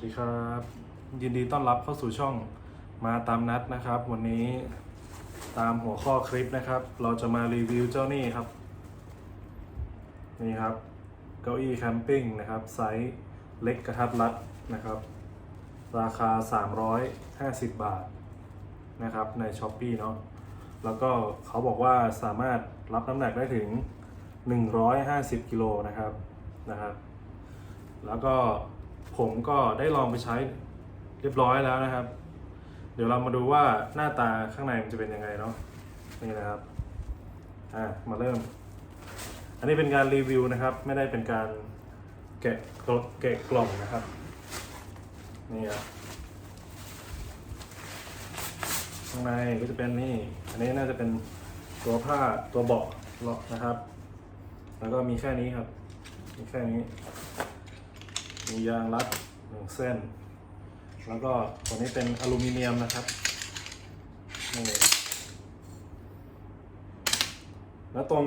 วัสดีครับ ยินดีต้อนรับเข้าสู่ช่องมาตามนัดนะครับ วันนี้ตามหัวข้อคลิปนะครับ เราจะมารีวิวเจ้านี่ครับ นี่ครับ เก้าอี้แคมปิ้งนะครับ ไซส์เล็กกระทัดรัดนะครับ ราคา 350 บาทนะครับใน s h อ p e e เนาะแล้วก็เขาบอกว่าสามารถรับน้ำหนักได้ถึง 150กิโลนะครับนะครับ แล้วก็ ผมก็ได้ลองไปใช้เรียบร้อยแล้วนะครับ เดี๋ยวเรามาดูว่าหน้าตาข้างในมันจะเป็นยังไงเนาะนี่นะครับอะมาเริ่ม อันนี้เป็นการรีวิวนะครับ ไม่ได้เป็นการแกะกแกะกล่องนะครับนี่ครับข้างในก็จะเป็นนี่ อันนี้น่าจะเป็นตัวผ้าตัวเบาะนะครับ แล้วก็มีแค่นี้ครับ มีแค่นี้ มียางรัดหนึ่งเส้น แล้วก็ตัวนี้เป็นอลูมิเนียมนะครับนี่แล้วตรง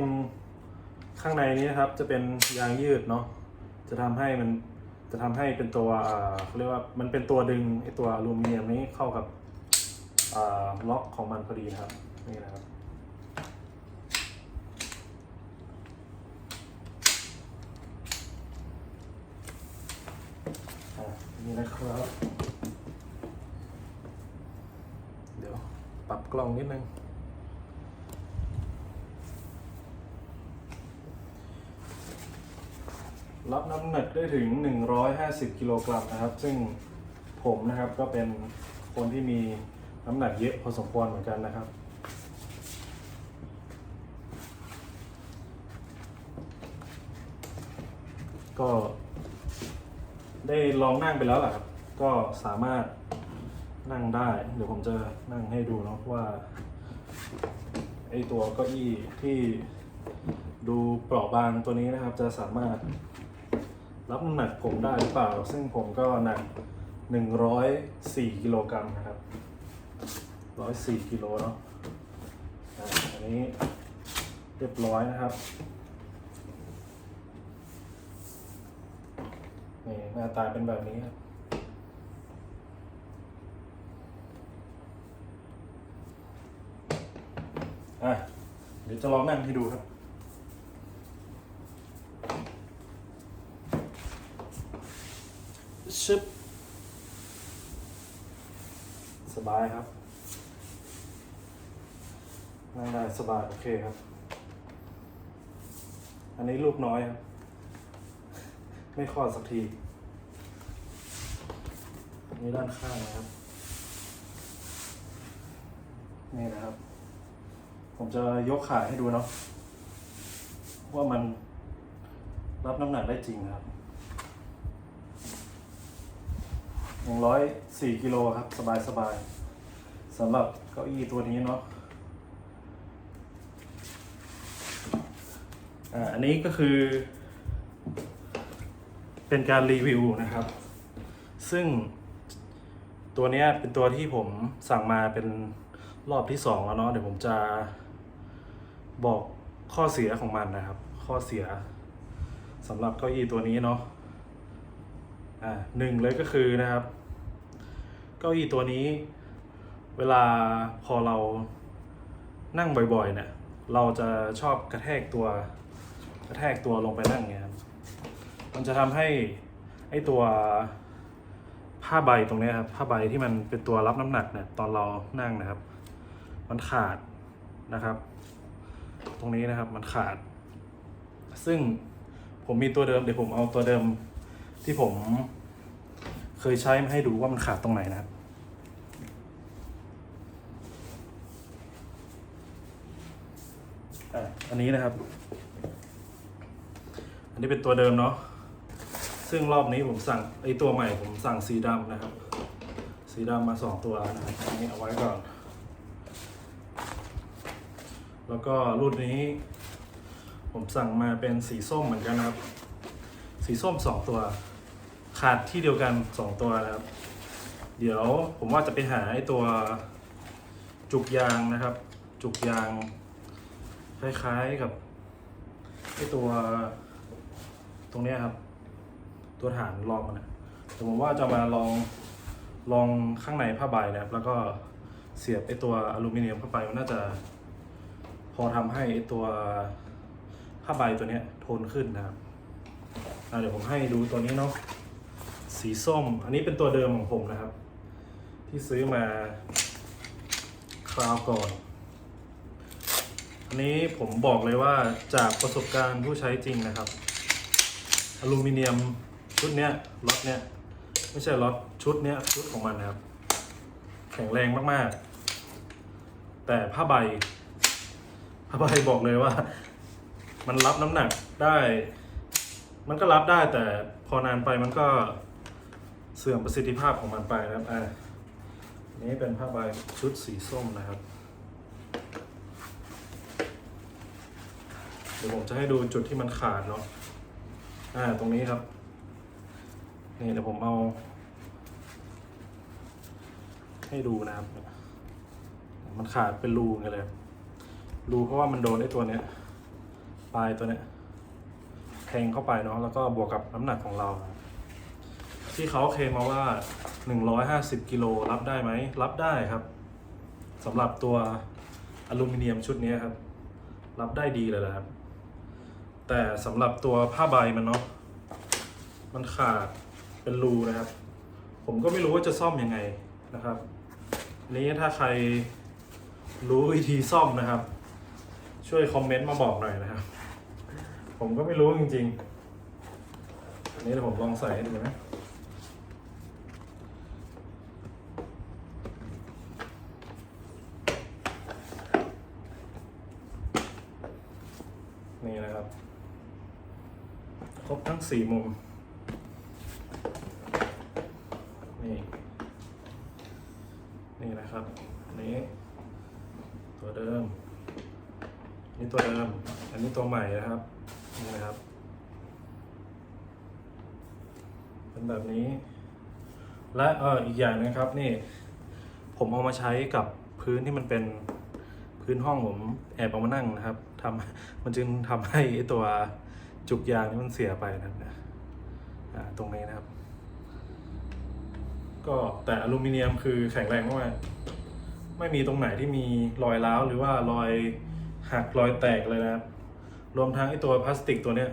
ข้างในนี้นะครับจะเป็นยางยืดเนาะจะทำให้มันจะทำให้เป็นตัวเขาเรียกว่ามันเป็นตัวดึงไอตัวอลูมิเนียมนี้เข้ากับล็อกของมันพอดีครับนี่นะครับ อะ นะครับ เดี๋ยวปรับกล้องนิดนึง รับน้ำหนักได้ถึง 150 กิโลกรัมนะครับ ซึ่งผมนะครับก็เป็นคนที่มีน้ำหนักเยอะพอสมควรเหมือนกันนะครับก็ ได้ลองนั่งไปแล้วแหละครับ ก็สามารถนั่งได้ เดี๋ยวผมจะนั่งให้ดูเนาะว่าไอตัวเก้าอี้ที่ดูเปราะบางตัวนี้นะครับ จะสามารถรับน้ำหนักผมได้หรือเปล่า ซึ่งผมก็หนัก 104กิโลกรัมนะครับ 104กิโลเนาะอะอันนี้เรียบร้อยนะครับ นี่หน้าตาเป็นแบบนี้ครับอะเดี๋ยวจะลองนั่งให้ดูครับชึบสบายครับนั่งได้สบาย โอเคครับ อันนี้ลูกน้อยครับ ไม่คลอดสักทีนี่ด้านข้างนะครับ นี่นะครับ ผมจะยกขาให้ดูเนาะว่ามันรับน้ำหนักได้จริงครับหนึ่งร้อยสี่กิโลครับ สบายสบายสำหรับเก้าอี้ตัวนี้เนาะอ่าอันนี้ก็คือ เป็นการรีวิวนะครับ ซึ่งตัวนี้เป็นตัวที่ผมสั่งมาเป็นรอบที่สองแล้วเนาะเดี๋ยวผมจะบอกข้อเสียของมันนะครับ ข้อเสียสำหรับเก้าอี้ตัวนี้เนาะอ่าหนึ่งเลยก็คือนะครับ เก้าอี้ตัวนี้ เวลาพอเรานั่งบ่อยๆ เนี่ย เราจะชอบกระแทกตัวกระแทกตัวลงไปนั่งเงี้ยครับ มันจะทำให้ไอตัวผ้าใบตรงนี้ครับผ้าใบที่มันเป็นตัวรับน้ำหนักเนี่ยตอนเรานั่งนะครับ มันขาดนะครับ ตรงนี้นะครับมันขาด ซึ่งผมมีตัวเดิมเดี๋ยวผมเอาตัวเดิมที่ผมเคยใช้มาให้ดูว่ามันขาดตรงไหนนะครับอันนี้นะครับ อันนี้เป็นตัวเดิมเนาะ ซึ่งรอบนี้ผมสั่งไอตัวใหม่ผมสั่งสีดำนะครับ สีดำมาสองตัวนะครับอันนี้เอาไว้ก่อน แล้วก็รุ่นนี้ ผมสั่งมาเป็นสีส้มเหมือนกันนะครับ สีส้มสองตัว ขาดที่เดียวกันสองตัวนะครับ เดี๋ยวผมว่าจะไปหาไอตัวจุกยางนะครับ จุกยาง คล้ายๆกับไอตัวตรงนี้ครับ ตัวฐานรองมันนะสมมติว่าจะมาลองลองข้างในผ้าใบนะครับ แล้วก็เสียบไอตัวอลูมิเนียมเข้าไปมันน่าจะ พอทำให้ไอตัวผ้าใบตัวเนี้ยโทนขึ้นนะครับเดี๋ยวผมให้ดูตัวนี้เนาะสีส้ม อันนี้เป็นตัวเดิมของผมนะครับ ที่ซื้อมาคราวก่อน อันนี้ผมบอกเลยว่าจากประสบการณ์ผู้ใช้จริงนะครับ อลูมิเนียม ชุดเนี้ยล็อตเนี้ยไม่ใช่ล็อตชุดเนี้ยชุดของมันนะครับ แข็งแรงมากๆ แต่ผ้าใบผ้าใบบอกเลยว่า มันรับน้ำหนักได้ มันก็รับได้แต่พอนานไปมันก็เสื่อมประสิทธิภาพของมันไปนะครับอ่าอันนี้เป็นผ้าใบชุดสีส้มนะครับเดี๋ยวผมจะให้ดูจุดที่มันขาดเนาะ อ่า ตรงนี้ครับ นี่เดี๋ยวผมเอา ให้ดูนะครับ มันขาดเป็นรูไงเลย รูเพราะว่ามันโดนไอ้ตัวเนี้ยปลายตัวเนี้ยแทงเข้าไปเนาะแล้วก็บวกกับน้ำหนักของเรา ที่เขาเคลมมาว่า 150กิโลรับได้ไหมรับได้ครับสำหรับตัวอลูมิเนียมชุดนี้ครับ รับได้ดีเลยนะครับ แต่สำหรับตัวผ้าใบมันเนาะมันขาด เป็นรูนะครับ ผมก็ไม่รู้ว่าจะซ่อมยังไงนะครับนี้ถ้าใครรู้วิธีซ่อมนะครับ ช่วยคอมเมนต์มาบอกหน่อยนะครับ ผมก็ไม่รู้จริงๆ อันนี้เดี๋ยวผมลองใส่ให้ดูนะนี่นะครับ ครบทั้งสี่มุม นี่ นี่นะครับอันนี้ ตัวเดิมนี่ตัวเดิม อันนี้ตัวใหม่นะครับนี่นะครับ เป็นแบบนี้ และเอออีกอย่างนึงครับนี่ ผมเอามาใช้กับพื้นที่มันเป็นพื้นห้องผมแอบเอามานั่งนะครับทำมันจึงทำให้ไอ้ตัวจุกยางนี่มันเสียไปนะครับนะตรงนี้นะครับ ก็แต่อลูมิเนียมคือแข็งแรงมากไม่มีตรงไหนที่มีรอยร้าวหรือว่ารอยหักรอยแตกเลยนะครับ รวมทั้งไอตัวพลาสติกตัวเนี้ย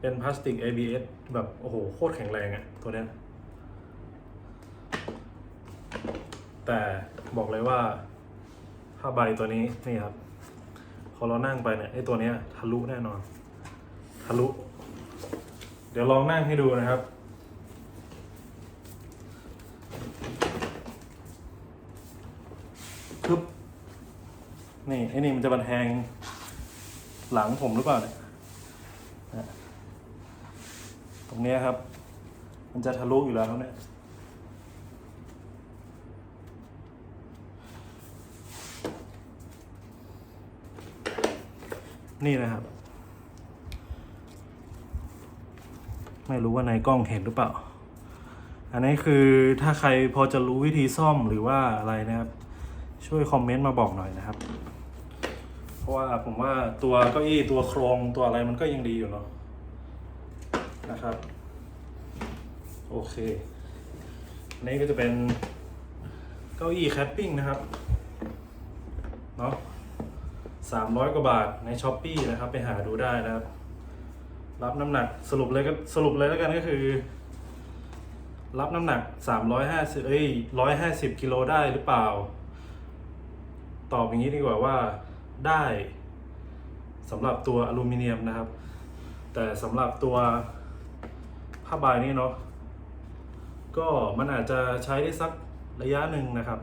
เป็นพลาสติก ABS แบบโอ้โหโคตรแข็งแรงอะตัวเนี้ย แต่บอกเลยว่าผ้าใบตัวนี้นี่ครับ พอเรานั่งไปเนี่ยไอตัวเนี้ยทะลุแน่นอน ทะลุ เดี๋ยวลองนั่งให้ดูนะครับ นี่ไอ้นี่มันจะบันแทงหลังผมหรือเปล่าเนี่ยตรงนี้ครับ มันจะทะลุอยู่แล้วเนี่ยนี่นะครับ ไม่รู้ว่าในกล้องเห็นหรือเปล่า อันนี้คือถ้าใครพอจะรู้วิธีซ่อมหรือว่าอะไรนะครับ ช่วยคอมเมนต์มาบอกหน่อยนะครับ เพราะว่าผมว่าตัวเก้าอี้ตัวโครงตัวอะไรมันก็ยังดีอยู่เนาะนะครับ โอเค นี่ก็จะเป็นเก้าอี้แคปปิ้งนะครับเนาะสามร้อยกว่าบาทในช้อปปีนะครับ ไปหาดูได้นะครับ รับน้ำหนักสรุปเลยก็สรุปเลยแล้วกันก็คือ รับน้ำหนักสามร้อยห้าสิบเอ้ยร้อยห้าสิบกิโลได้หรือเปล่า ตอบอย่างนี้ดีกว่าว่าได้สำหรับตัวอลูมิเนียมนะครับ แต่สำหรับตัวผ้าใบนี่เนาะก็มันอาจจะใช้ได้สักระยะหนึ่งนะครับ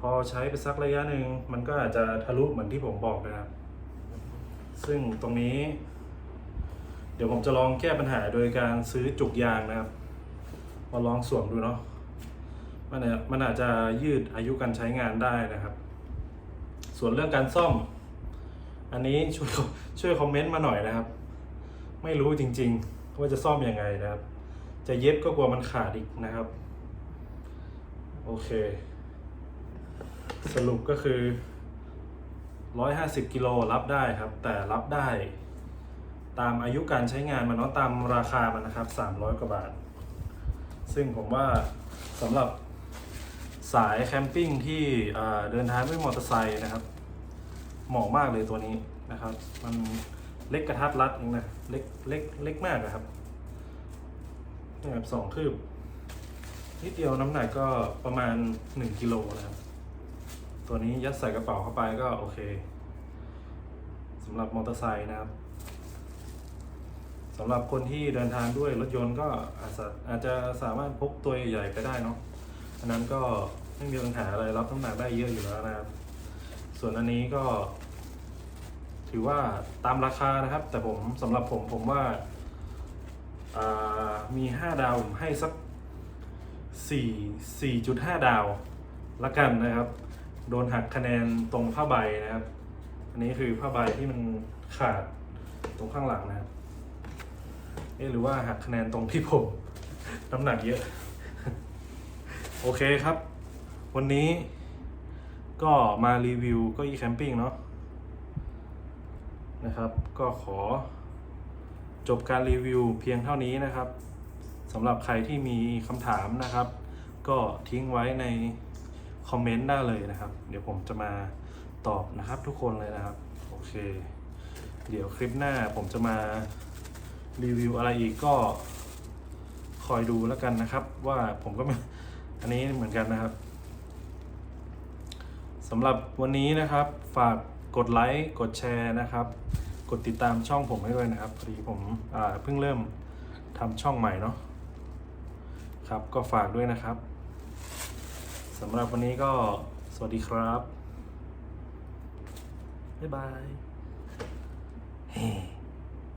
พอใช้ไปสักระยะหนึ่งมันก็อาจจะทะลุเหมือนที่ผมบอกนะครับ ซึ่งตรงนี้ เดี๋ยวผมจะลองแก้ปัญหาโดยการซื้อจุกยางนะครับ มาลองสวมดูเนาะ มันอาจมันอาจจะยืดอายุการใช้งานได้นะครับ ส่วนเรื่องการซ่อม อันนี้ช่วยช่วยคอมเมนต์มาหน่อยนะครับ ไม่รู้จริง ๆ ว่าจะซ่อมยังไงนะครับ จะเย็บก็กลัวมันขาดอีกนะครับ โอเค สรุปก็คือ 150กิโลรับได้ครับ แต่รับได้ตามอายุการใช้งานมันเนาะตามราคามันนะครับ 300 กว่าบาท ซึ่งผมว่าสำหรับ สายแคมปิ้งที่เดินทางด้วยมอเตอร์ไซค์นะครับเหมาะมากเลยตัวนี้นะครับ มันเล็กกระทัดรัดเองนะเล็กเล็กเล็กมากนะครับนี่แบบสองคืบนิดเดียวน้ำหนักก็ประมาณหนึ่งกิโลนะครับ ตัวนี้ยัดใส่กระเป๋าเข้าไปก็โอเคสำหรับมอเตอร์ไซค์นะครับสำหรับคนที่เดินทางด้วยรถยนต์ก็อาจจะอาจจะสามารถพกตัวใหญ่ไปได้เนาะอันนั้นก็ ไม่มีปัญหาอะไรรับน้ำหนักได้เยอะอยู่แล้วนะครับ ส่วนอันนี้ก็ ถือว่าตามราคานะครับ แต่ผมสำหรับผมผมว่าามีห้าดาวผมให้สักสี่สี่จุดห้าดาวละกันนะครับ โดนหักคะแนนตรงผ้าใบนะครับ อันนี้คือผ้าใบที่มันขาดตรงข้างหลังนะครับเอ๊หรือว่าหักคะแนนตรงที่ผม น้ำหนักเยอะ โอเคครับ วันนี้ก็มารีวิวเก็อีแคมปิ้งเนาะนะครับ ก็ขอจบการรีวิวเพียงเท่านี้นะครับสำหรับใครที่มีคำถามนะครับ ก็ทิ้งไว้ในคอมเมนต์ได้เลยนะครับ เดี๋ยวผมจะมาตอบนะครับทุกคนเลยนะครับ โอเค เดี๋ยวคลิปหน้าผมจะมารีวิวอะไรอีกก็คอยดูแล้วกันนะครับ ว่าผมก็อันนี้เหมือนกันนะครับ สำหรับวันนี้นะครับฝากกดไลค์กดแชร์นะครับ กดติดตามช่องผมให้ด้วยนะครับพอดีผมเพิ่งเริ่มทำช่องใหม่เนาะครับก็ฝากด้วยนะครับสำหรับวันนี้ก็สวัสดีครับ บ๊ายบาย